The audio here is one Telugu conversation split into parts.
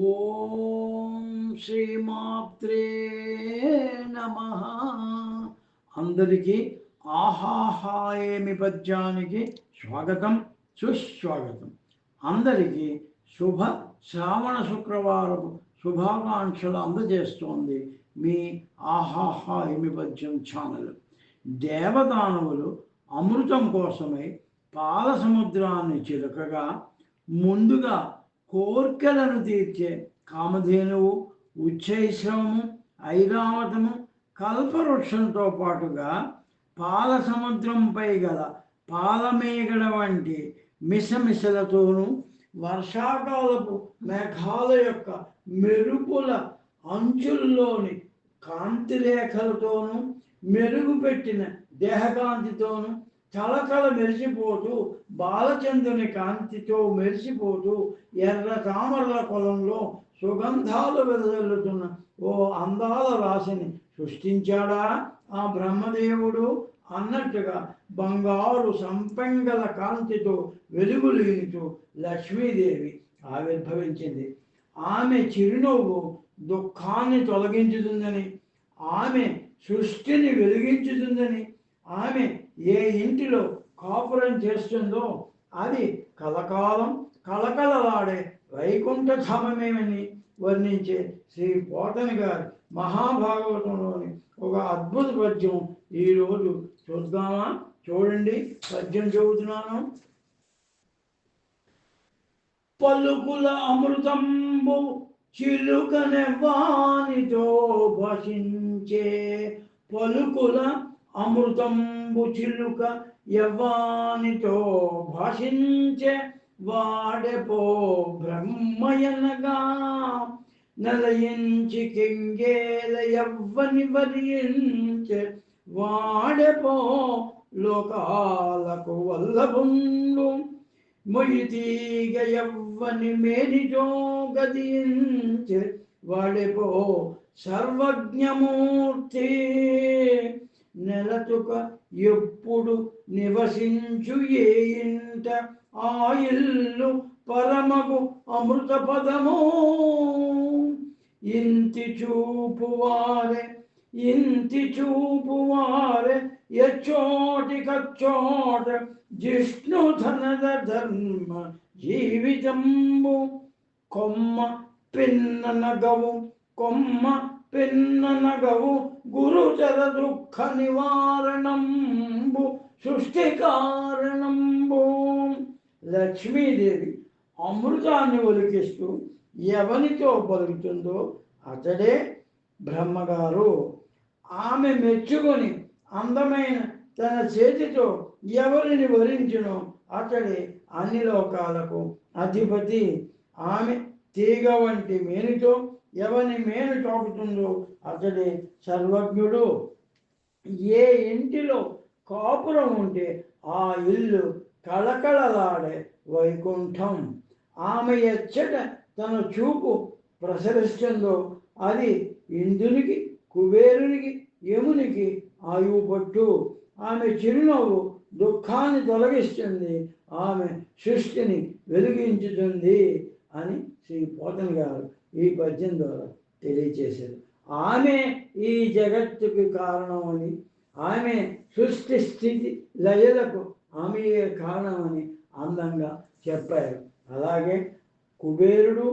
ఓం శ్రీమాత్రే నమ. అందరికీ ఆహాహాయేమి పద్యానికి స్వాగతం సుస్వాగతం. అందరికీ శుభ శ్రావణ శుక్రవారపు శుభాకాంక్షలు అందజేస్తోంది మీ ఆహాహా పద్యం ఛానల్. దేవదానవులు అమృతం కోసమై పాల సముద్రాన్ని చిలకగా ముందుగా కోర్కెలను తీర్చే కామధేనువు ఉచ్చైశ్రవము ఐరావతము కల్పవృక్షంతో పాటుగా పాల సముద్రంపై గల పాలమేగడ వంటి మిసమిసలతోనూ వర్షాకాలపు మేఘాల యొక్క మెరుపుల అంచుల్లోని కాంతిరేఖలతోనూ మెరుగుపెట్టిన దేహకాంతితోనూ కళకళ మెరిసిపోతూ బాలచంద్రుని కాంతితో మెరిసిపోతూ ఎర్ర తామరల పొలంలో సుగంధాలు వెదజల్లుతున్న ఓ అందాల రాశిని సృష్టించాడా ఆ బ్రహ్మదేవుడు? అన్నట్టుగా బంగారు సంపెంగల కాంతితో వెలుగులీనుతూ లక్ష్మీదేవి ఆవిర్భవించింది. ఆమె చిరునవ్వు దుఃఖాన్ని తొలగించుతుందని ఆమె సృష్టిని వెలిగించుతుందని ఆమె ఏ ఇంటిలో కాపురం చేస్తుందో అది కలకాలం కలకలలాడే వైకుంఠధామమేమని వర్ణించే శ్రీ పోతని గారి మహాభాగవతంలోని ఒక అద్భుత పద్యం ఈరోజు చూద్దామా? చూడండి పద్యం చెబుతున్నాను పలుకుల అమృతంబు చిలుకనెవ్వానితో భషించే పలుకుల అమృతం అమృతంబు చిలుక యవ్వానితో భాషించే వాడెపో బ్రహ్మయనగా. నలయించి కింగేల యవ్వని వరించే వాడెపో లోకాలకు వల్లభుండు. మొయితీగ యవ్వని మేనితో గదించే వాడెపో సర్వజ్ఞమూర్తి. నెలతుక ఎప్పుడు నివసించు ఏ ఇంట ఆ ఇల్లు పరమగు అమృత పదము. ఇంటి చూపు వారే ఇంటి చూపు వారే ఎచ్చోటి కచ్చోట జిష్ణు ధనద ధర్మ జీవితంబు. కొమ్మ పిన్న నగవు కొమ్మ పిన్న నగవు గురుచర దుఃఖ నివారణంబు సృష్టి కారణంబు లక్ష్మీదేవి అమృతాన్ని ఒలికిస్తూ ఎవనితో పలుకుతుందో అతడే బ్రహ్మగారు. ఆమె మెచ్చుకొని అందమైన తన చేతితో ఎవరిని వరించునో అతడే అన్ని లోకాలకు అధిపతి. ఆమె తీగ వంటి మేనితో ఎవని మేలు తాకుతుందో అతడే సర్వజ్ఞుడు. ఏ ఇంటిలో కాపురం ఉంటే ఆ ఇల్లు కళకళలాడే వైకుంఠం. ఆమె ఎచ్చట తన చూపు ప్రసరిస్తుందో అది ఇంద్రునికి కుబేరునికి యమునికి ఆయువు పట్టు ఆమె చిరునవ్వు దుఃఖాన్ని తొలగిస్తుంది ఆమె సృష్టిని వెలిగించుతుంది అని శ్రీ పోతన్ గారు ఈ పద్యం ద్వారా తెలియచేశారు ఆమె ఈ జగత్తుకి కారణమని ఆమె సృష్టి స్థితి లయలకు ఆమెయే కారణమని అందంగా చెప్పారు. అలాగే కుబేరుడు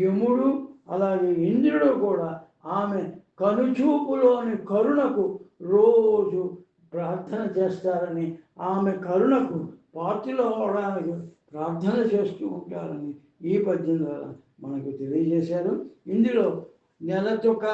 యముడు అలాగే ఇంద్రుడు కూడా ఆమె కనుచూపులోని కరుణకు రోజు ప్రార్థన చేస్తారని ఆమె కరుణకు పాత్రలు అవడానికి ప్రార్థన చేస్తూ ఉంటారని ఈ పద్యం ద్వారా మనకు తెలియజేశారు. ఇందులో నెలతుక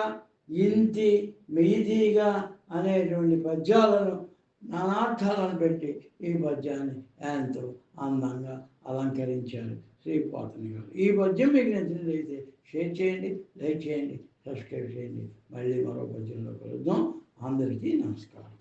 ఇంతి మెయిదీగా అనేటువంటి పద్యాలను నానార్థాలను పెట్టి ఈ పద్యాన్ని ఎంతో అందంగా అలంకరించారు శ్రీ పాతని గారు. ఈ పద్యం మీకు నచ్చినట్లయితే షేర్ చేయండి లైక్ చేయండి సబ్స్క్రైబ్ చేయండి. మళ్ళీ మరో పద్యంలో కలుద్దాం. అందరికీ నమస్కారం.